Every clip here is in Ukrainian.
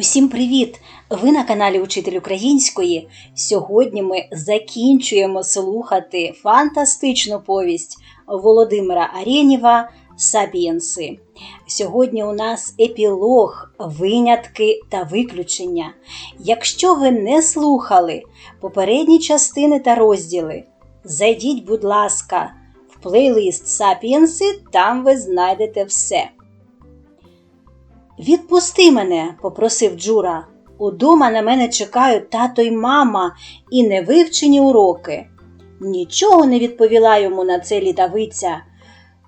Усім привіт! Ви на каналі Учитель Української. Сьогодні ми закінчуємо слухати фантастичну повість Володимира Арєнєва Сапієнси. Сьогодні у нас епілог, винятки та виключення. Якщо ви не слухали попередні частини та розділи, зайдіть, будь ласка, в плейлист Сапієнси, там ви знайдете все. Відпусти мене, попросив Джура. Удома на мене чекають тато й мама і невивчені уроки. Нічого не відповіла йому на це літавиця.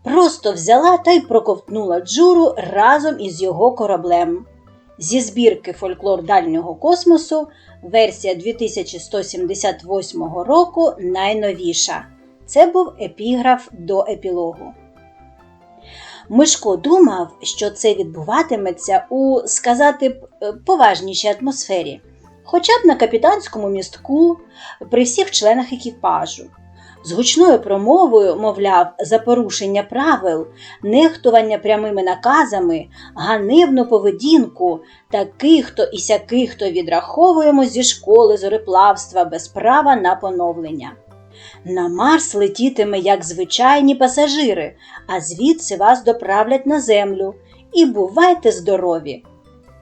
Просто взяла та й проковтнула Джуру разом із його кораблем. Зі збірки Фольклор дальнього космосу, версія 2178 року найновіша. Це був епіграф до епілогу. Мишко думав, що це відбуватиметься у, сказати б, е, поважнішій атмосфері, хоча б на капітанському містку при всіх членах екіпажу. З гучною промовою, мовляв, за порушення правил, нехтування прямими наказами, ганебну поведінку, таких то і сяких то відраховуємо зі школи зореплавства без права на поновлення. На Марс летітиме як звичайні пасажири, а звідси вас доправлять на землю. І бувайте здорові.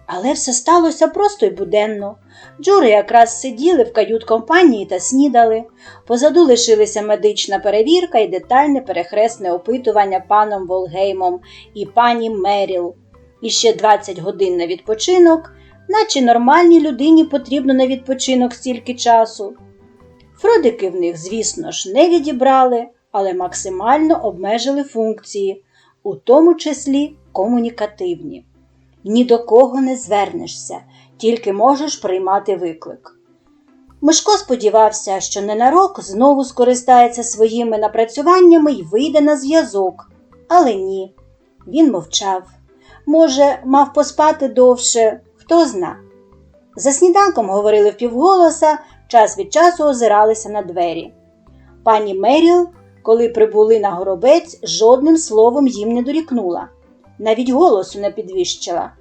Але все сталося просто й буденно. Джури якраз сиділи в кают-компанії та снідали. Позаду лишилися медична перевірка і детальне перехресне опитування паном Волгеймом і пані Меріл. І ще 20 годин на відпочинок, наче нормальній людині потрібно на відпочинок стільки часу. Фродики в них, звісно ж, не відібрали, але максимально обмежили функції, у тому числі комунікативні. Ні до кого не звернешся, тільки можеш приймати виклик. Мишко сподівався, що ненарок знову скористається своїми напрацюваннями і вийде на зв'язок, але ні, він мовчав. Може, мав поспати довше, хто зна. За сніданком говорили впівголоса, час від часу озиралися на двері. Пані Меріл, коли прибули на горобець, жодним словом їм не дорікнула, навіть голосу не підвищила.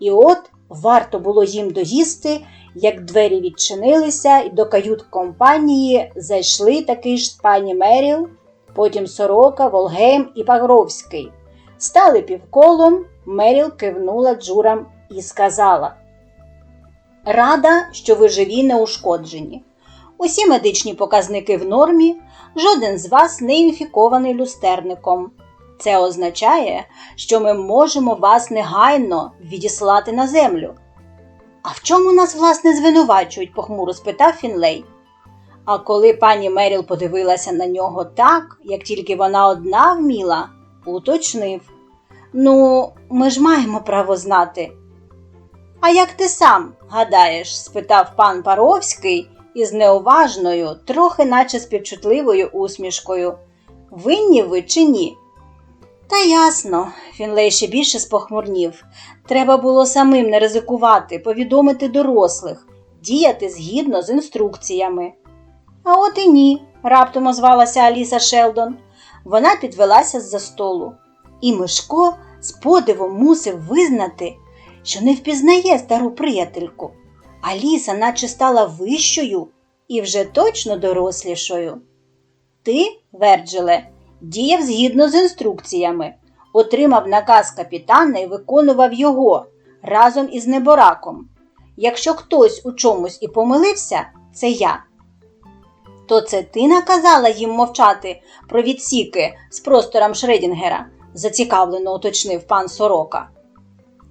І от варто було їм доїсти, як двері відчинилися, і до кают компанії зайшли таки ж пані Меріл, потім сорока, Волгейм і Пагровський. Стали півколом, Меріл кивнула Джурам і сказала Рада, що ви живі неушкоджені. Усі медичні показники в нормі, жоден з вас не інфікований люстерником. Це означає, що ми можемо вас негайно відіслати на землю. А в чому нас, власне, звинувачують? похмуро спитав Фінлей. А коли пані Меріл подивилася на нього так, як тільки вона одна вміла, уточнив Ну, ми ж маємо право знати. А як ти сам гадаєш? спитав пан Паровський із неуважною, трохи наче співчутливою усмішкою. Винні ви чи ні? Та ясно, Фінлей ще більше спохмурнів. Треба було самим не ризикувати, повідомити дорослих, діяти згідно з інструкціями. А от і ні, раптом озвалася Аліса Шелдон. Вона підвелася з-за столу, і Мишко з подивом мусив визнати, що не впізнає стару приятельку. Аліса наче стала вищою і вже точно дорослішою. Ти, Верджиле, діяв згідно з інструкціями, отримав наказ капітана і виконував його разом із небораком. Якщо хтось у чомусь і помилився, це я. То це ти наказала їм мовчати про відсіки з простором Шредінгера? зацікавлено уточнив пан Сорока.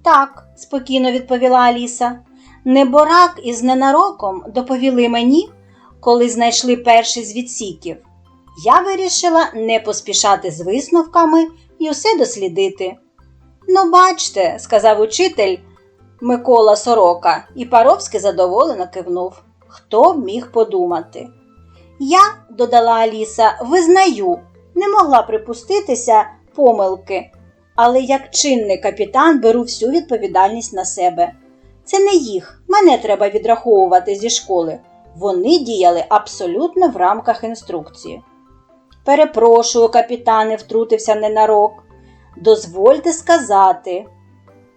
Так, спокійно відповіла Аліса. Неборак із ненароком доповіли мені, коли знайшли перший з відсіків. Я вирішила не поспішати з висновками і усе дослідити. Ну, бачте, сказав учитель Микола Сорока, і Паровський задоволено кивнув. Хто б міг подумати? Я, додала Аліса, визнаю, не могла припуститися помилки, але як чинний капітан беру всю відповідальність на себе. Це не їх, мене треба відраховувати зі школи. Вони діяли абсолютно в рамках інструкції. Перепрошую, капітане, втрутився ненарок. Дозвольте сказати.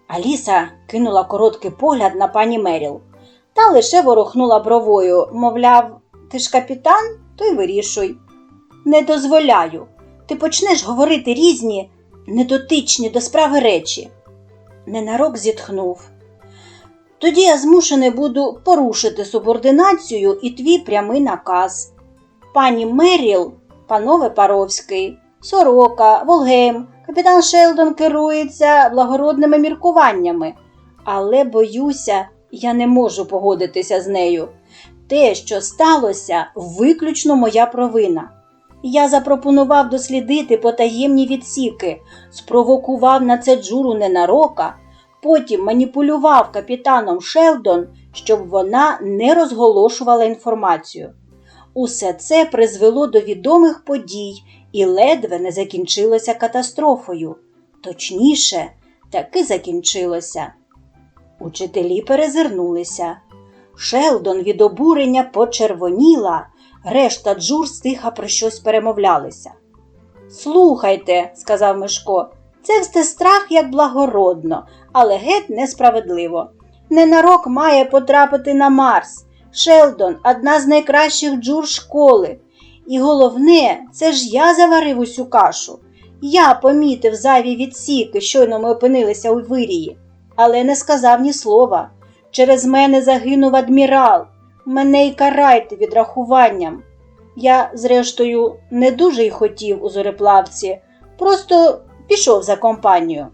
Аліса кинула короткий погляд на пані Меріл та лише ворухнула бровою, мовляв, ти ж капітан, то й вирішуй. Не дозволяю. Ти почнеш говорити різні, недотичні до справи речі. Ненарок зітхнув. Тоді я змушений буду порушити субординацію і твій прямий наказ. Пані Меріл, панове Паровський, Сорока, Волгейм, капітан Шелдон керується благородними міркуваннями, але боюся, я не можу погодитися з нею. Те, що сталося, виключно моя провина. Я запропонував дослідити потаємні відсіки, спровокував на це джуру ненарока, потім маніпулював капітаном Шелдон, щоб вона не розголошувала інформацію. Усе це призвело до відомих подій і ледве не закінчилося катастрофою. Точніше, таки закінчилося. Учителі перезирнулися. Шелдон від обурення почервоніла, решта джур стиха про щось перемовлялися. Слухайте, сказав Мишко, це все страх як благородно, але геть несправедливо. Ненарок має потрапити на Марс. Шелдон одна з найкращих джур школи. І головне, це ж я заварив усю кашу. Я помітив зайві відсіки, щойно ми опинилися у вирії, але не сказав ні слова. Через мене загинув адмірал. Мене й карайте відрахуванням. Я, зрештою, не дуже й хотів у зореплавці, просто пішов за компанію.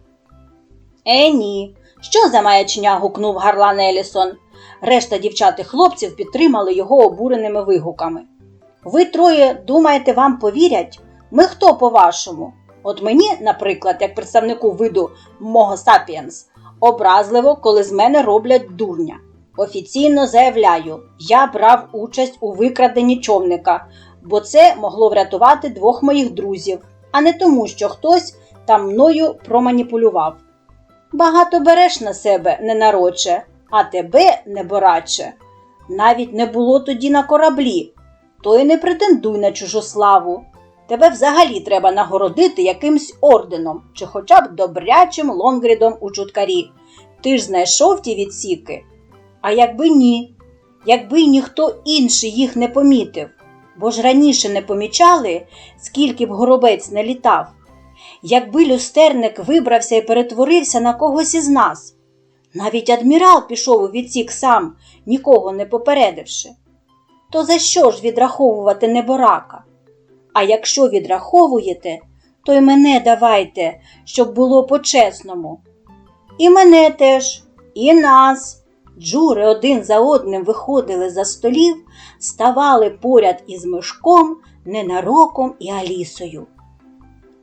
Е, ні. Що за маячня? гукнув Гарлан Елісон. Решта дівчат і хлопців підтримали його обуреними вигуками. Ви троє думаєте, вам повірять? Ми хто по-вашому? От мені, наприклад, як представнику виду мого сапіенс, образливо, коли з мене роблять дурня. Офіційно заявляю, я брав участь у викраденні човника, бо це могло врятувати двох моїх друзів, а не тому, що хтось там мною проманіпулював. Багато береш на себе, ненароче, а тебе, небораче, навіть не було тоді на кораблі, то й не претендуй на чужу славу. Тебе взагалі треба нагородити якимсь орденом чи хоча б добрячим лонгрідом у чуткарі. Ти ж знайшов ті відсіки. А якби ні, якби ніхто інший їх не помітив, бо ж раніше не помічали, скільки б горобець не літав. Якби люстерник вибрався і перетворився на когось із нас, навіть адмірал пішов у відсік сам, нікого не попередивши. То за що ж відраховувати неборака? А якщо відраховуєте, то й мене давайте, щоб було по-чесному. І мене теж, і нас. Джури один за одним виходили за столів, ставали поряд із мишком, ненароком і Алісою.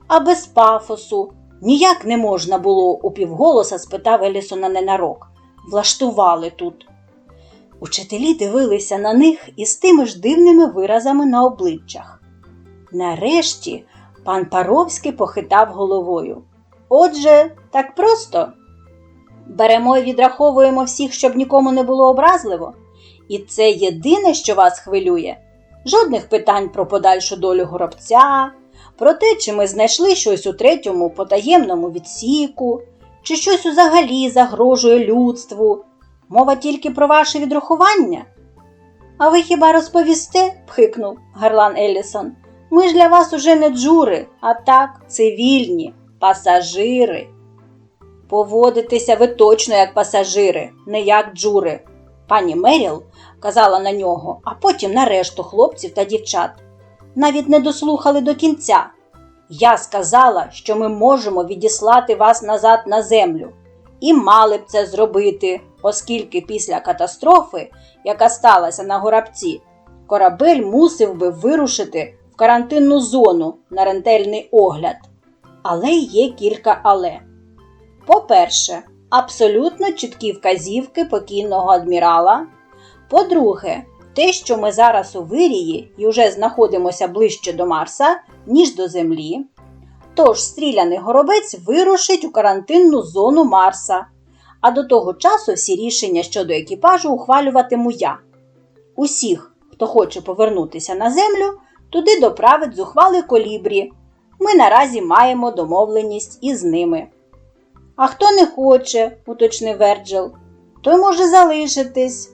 А без пафосу ніяк не можна було, упівголоса спитав Елісона ненарок. Влаштували тут. Учителі дивилися на них із тими ж дивними виразами на обличчях. Нарешті пан Паровський похитав головою. Отже, так просто. Беремо і відраховуємо всіх, щоб нікому не було образливо. І це єдине, що вас хвилює. Жодних питань про подальшу долю горобця, про те, чи ми знайшли щось у третьому потаємному відсіку, чи щось взагалі загрожує людству. Мова тільки про ваше відрахування. А ви хіба розповісте? пхикнув Гарлан Елісон. Ми ж для вас уже не джури, а так, цивільні, пасажири. Поводитеся ви точно як пасажири, не як джури. Пані Меріл казала на нього, а потім на решту хлопців та дівчат. Навіть не дослухали до кінця. Я сказала, що ми можемо відіслати вас назад на землю. І мали б це зробити, оскільки після катастрофи, яка сталася на горабці, корабель мусив би вирушити в карантинну зону на рентельний огляд. Але є кілька але. По-перше, абсолютно чіткі вказівки покійного адмірала. По-друге, те, що ми зараз у вирії і вже знаходимося ближче до Марса, ніж до Землі. Тож стріляний горобець вирушить у карантинну зону Марса, а до того часу всі рішення щодо екіпажу ухвалюватиму я. Усіх, хто хоче повернутися на землю, туди доправить зухвали колібрі. Ми наразі маємо домовленість із ними. А хто не хоче, уточнив Верджил, той може залишитись.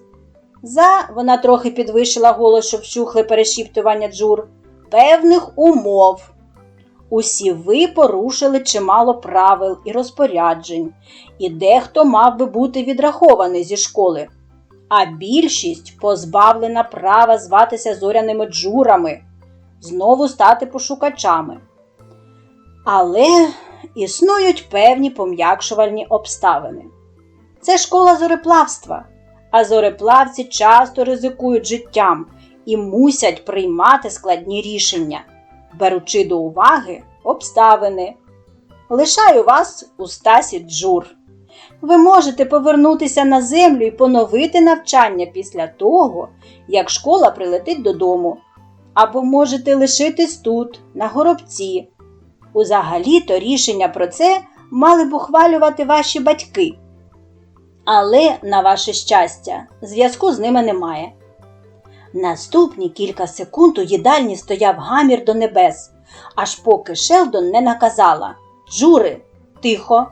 За вона трохи підвищила голос, щоб вщухли перешіптування Джур, певних умов. Усі ви порушили чимало правил і розпоряджень, і дехто мав би бути відрахований зі школи, а більшість позбавлена права зватися зоряними джурами, знову стати пошукачами. Але існують певні пом'якшувальні обставини. Це школа зореплавства, а зореплавці часто ризикують життям і мусять приймати складні рішення, беручи до уваги обставини. Лишаю вас у стасі джур. Ви можете повернутися на землю і поновити навчання після того, як школа прилетить додому, або можете лишитись тут, на горобці. Узагалі-то рішення про це мали б ухвалювати ваші батьки. Але, на ваше щастя, зв'язку з ними немає. Наступні кілька секунд у їдальні стояв гамір до небес, аж поки Шелдон не наказала Джури, тихо.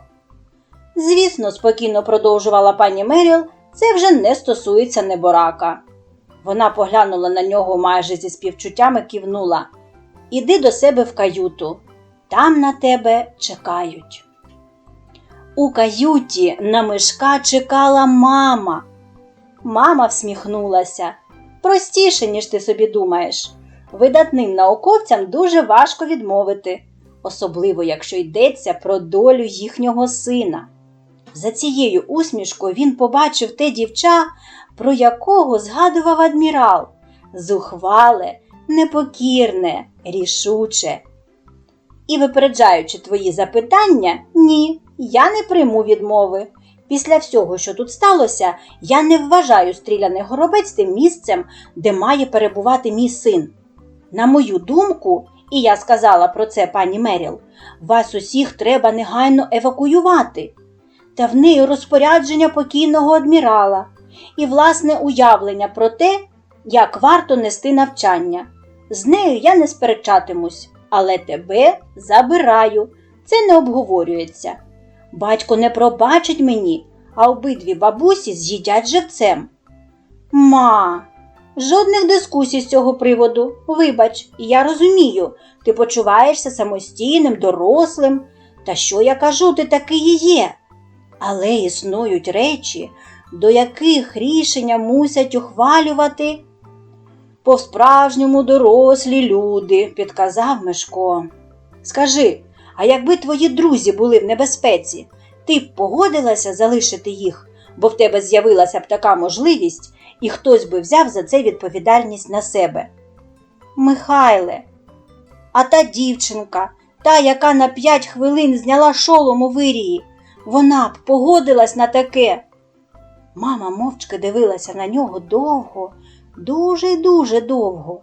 Звісно, спокійно продовжувала пані Меріл, це вже не стосується неборака. Вона поглянула на нього майже зі співчуттями кивнула. Іди до себе в каюту, там на тебе чекають. У каюті на мишка чекала мама. Мама всміхнулася. Простіше, ніж ти собі думаєш. Видатним науковцям дуже важко відмовити, особливо якщо йдеться про долю їхнього сина. За цією усмішкою він побачив те дівча, про якого згадував адмірал зухвале, непокірне, рішуче. І випереджаючи твої запитання, ні, я не прийму відмови. Після всього, що тут сталося, я не вважаю стріляний горобець тим місцем, де має перебувати мій син. На мою думку, і я сказала про це пані Меріл, вас усіх треба негайно евакуювати. Та в неї розпорядження покійного адмірала і власне уявлення про те, як варто нести навчання. З нею я не сперечатимусь, але тебе забираю. Це не обговорюється. Батько не пробачить мені, а обидві бабусі з'їдять живцем. Ма, жодних дискусій з цього приводу. Вибач, я розумію, ти почуваєшся самостійним, дорослим. Та що я кажу, ти такий і є. Але існують речі, до яких рішення мусять ухвалювати по-справжньому дорослі люди, підказав Мишко. Скажи, а якби твої друзі були в небезпеці, ти б погодилася залишити їх, бо в тебе з'явилася б така можливість, і хтось би взяв за це відповідальність на себе. Михайле, а та дівчинка, та, яка на п'ять хвилин зняла шолом у вирії, вона б погодилась на таке. Мама мовчки дивилася на нього довго, дуже дуже довго.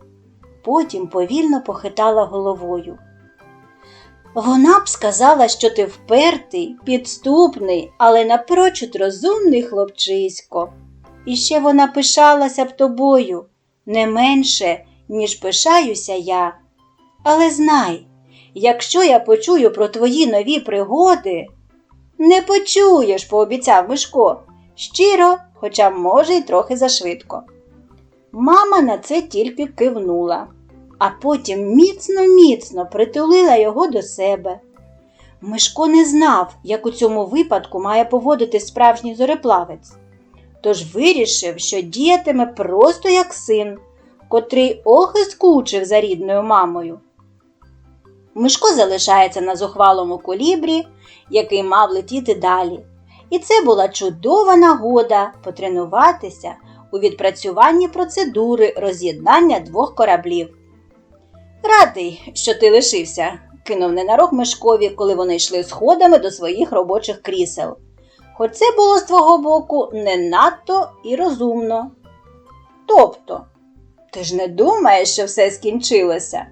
Потім повільно похитала головою. Вона б сказала, що ти впертий, підступний, але напрочуд розумний хлопчисько. І ще вона пишалася б тобою не менше, ніж пишаюся я. Але знай, якщо я почую про твої нові пригоди, не почуєш, пообіцяв Мишко, щиро, хоча, може, й трохи зашвидко. Мама на це тільки кивнула, а потім міцно-міцно притулила його до себе. Мишко не знав, як у цьому випадку має поводити справжній зореплавець, тож вирішив, що діятиме просто як син, котрий ох і скучив за рідною мамою. Мишко залишається на зухвалому колібрі, який мав летіти далі. І це була чудова нагода потренуватися у відпрацюванні процедури роз'єднання двох кораблів. Радий, що ти лишився, кинув ненарок Мишкові, коли вони йшли сходами до своїх робочих крісел. Хоч це було з твого боку не надто і розумно. Тобто, ти ж не думаєш, що все скінчилося?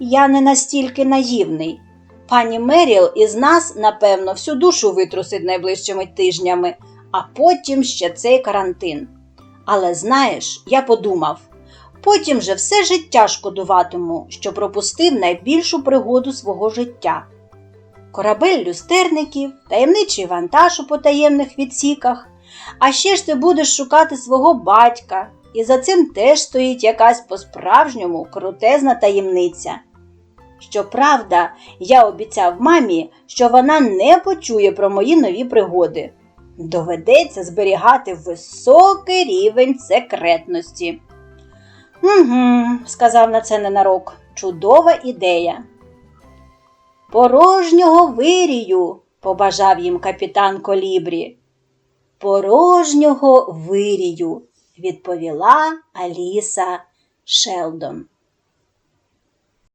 Я не настільки наївний. Пані Меріл із нас, напевно, всю душу витрусить найближчими тижнями, а потім ще цей карантин. Але знаєш, я подумав, потім же все життя шкодуватиму, що пропустив найбільшу пригоду свого життя. корабель люстерників, таємничий вантаж у потаємних відсіках. А ще ж ти будеш шукати свого батька, і за цим теж стоїть якась по-справжньому крутезна таємниця. Щоправда, я обіцяв мамі, що вона не почує про мої нові пригоди. Доведеться зберігати високий рівень секретності. Угу, сказав на це ненарок. Чудова ідея. Порожнього вирію, побажав їм капітан Колібрі. Порожнього вирію, відповіла Аліса Шелдон.